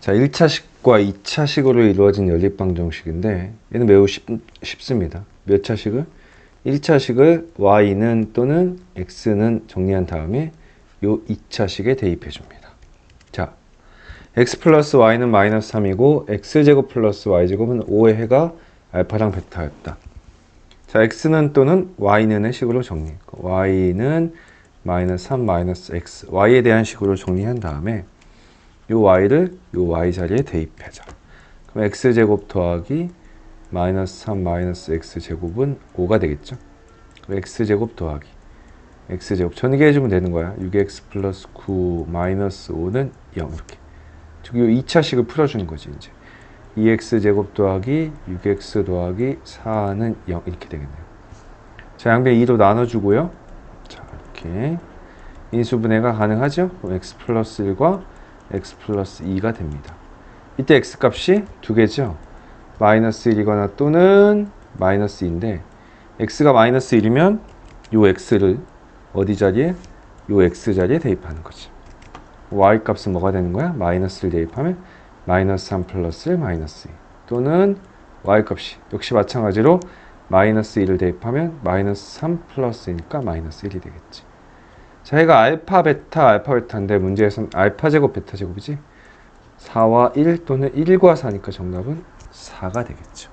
자, 1차식과 2차식으로 이루어진 연립방정식인데 얘는 매우 쉽, 쉽습니다. 몇 차식을? 1차식을 y는 또는 x는 정리한 다음에 요 2차식에 대입해 줍니다. 자, x 플러스 y는 마이너스 3이고 x제곱 플러스 y제곱은 5의 해가 알파랑 베타였다. 자, x는 또는 y는의 식으로 정리했고 y는 마이너스 3 마이너스 x y에 대한 식으로 정리한 다음에 요 y를 요 y 자리에 대입하자. 그럼 x제곱 더하기 마이너스 3 마이너스 x제곱은 5가 되겠죠. 그럼 x제곱 더하기 x제곱 전개해주면 되는 거야. 6x 플러스 9 마이너스 5는 0 이렇게. 즉, 요 2차식을 풀어주는 거지 이제. 2x제곱 더하기 6x 더하기 4는 0 이렇게 되겠네요. 자, 양변 2로 나눠주고요. 자, 이렇게 인수분해가 가능하죠? 그럼 x 플러스 1과 x 플러스 2가 됩니다. 이때 x 값이 두 개죠. 마이너스 1이거나 또는 마이너스 2인데 x가 마이너스 1이면 요 x를 어디 자리에? 요 x 자리에 대입하는 거지. y 값은 뭐가 되는 거야? 마이너스를 대입하면 마이너스 3 플러스 1 마이너스 2 또는 y 값이 역시 마찬가지로 마이너스 2를 대입하면 마이너스 3 플러스니까 마이너스 1이 되겠지. 자, 얘가 알파, 베타, 알파, 베타인데 문제에서는 알파 제곱, 베타 제곱이지. 4와 1 또는 1과 4니까 정답은 4가 되겠죠.